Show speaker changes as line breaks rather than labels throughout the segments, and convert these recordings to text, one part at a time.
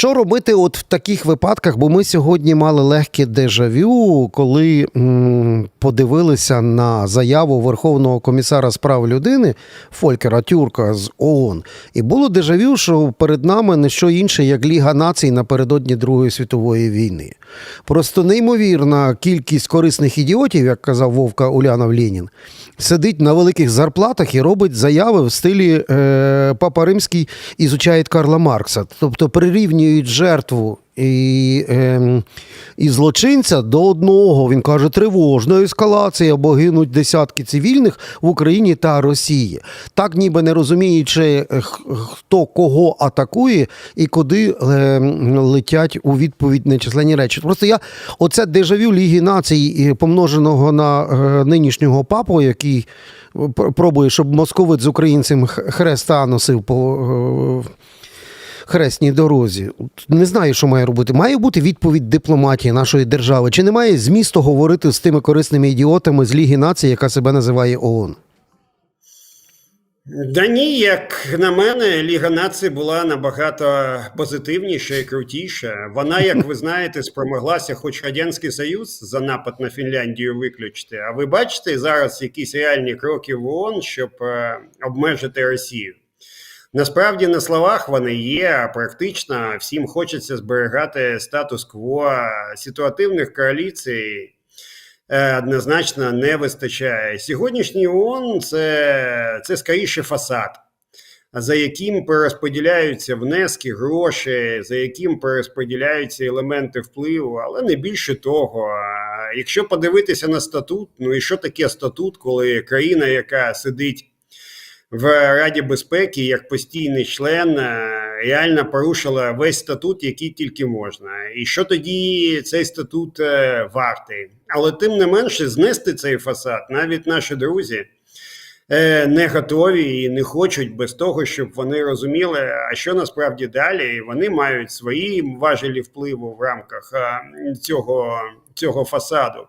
Що робити от в таких випадках? Бо ми сьогодні мали легке дежавю, коли м, подивилися на заяву Верховного комісара з прав людини Фолькера Тюрка з ООН. І було дежавю, що перед нами не що інше, як Ліга націй напередодні Другої світової війни. Просто неймовірна кількість корисних ідіотів, як казав Вовка Улянов Ленін, сидить на великих зарплатах і робить заяви в стилі е, Папа Римський ізучає Карла Маркса. Тобто прирівнюють жертву і, е, і злочинця до одного. Він каже, тривожна ескалація, бо гинуть десятки цивільних в Україні та Росії. Так ніби не розуміючи, е, хто кого атакує і куди е, летять у відповідь нечисленні речі. Просто я оце дежавю Ліги націй, і помноженого на е, нинішнього папу, який пробує, щоб московит з українцем хреста носив по. е, Хресній дорозі. Не знаю, що має робити. Має бути відповідь дипломатії нашої держави. Чи немає змісту говорити з тими корисними ідіотами з Ліги націй, яка себе називає ООН?
Да ні, як на мене, Ліга націй була набагато позитивніша і крутіша. Вона, як ви знаєте, спромоглася, хоч Радянський Союз за напад на Фінляндію виключити. А ви бачите зараз якісь реальні кроки в ООН, щоб е, обмежити Росію? Насправді на словах вони є, практично всім хочеться зберігати статус-кво ситуативних коаліцій. е, Однозначно не вистачає. Сьогоднішній ООН це, це скоріше фасад, за яким перерозподіляються внески, гроші, за яким перерозподіляються елементи впливу, але не більше того. Якщо подивитися на статут, ну і що таке статут, коли країна, яка сидить в Раді безпеки як постійний член е, реально порушила весь статут, який тільки можна. І що тоді цей статут е, вартий? Але тим не менше знести цей фасад навіть наші друзі не готові і не хочуть без того, щоб вони розуміли, а що насправді далі. І Вони мають свої важелі впливу в рамках е, цього, цього фасаду.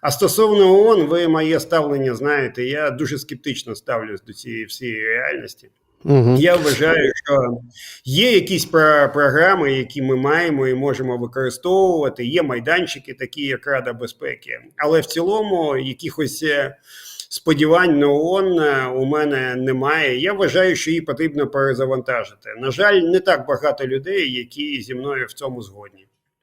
А стосовно ООН, ви моє ставлення знаєте, я дуже скептично ставлюсь до цієї всієї реальності.
Угу.
Я вважаю, що є якісь про- програми, які ми маємо і можемо використовувати. Є майданчики, такі як Рада безпеки, але в цілому якихось е, сподівань на ООН е, у мене немає. Я вважаю, що її потрібно перезавантажити. На жаль, не так багато людей, які зі мною в цьому згодні.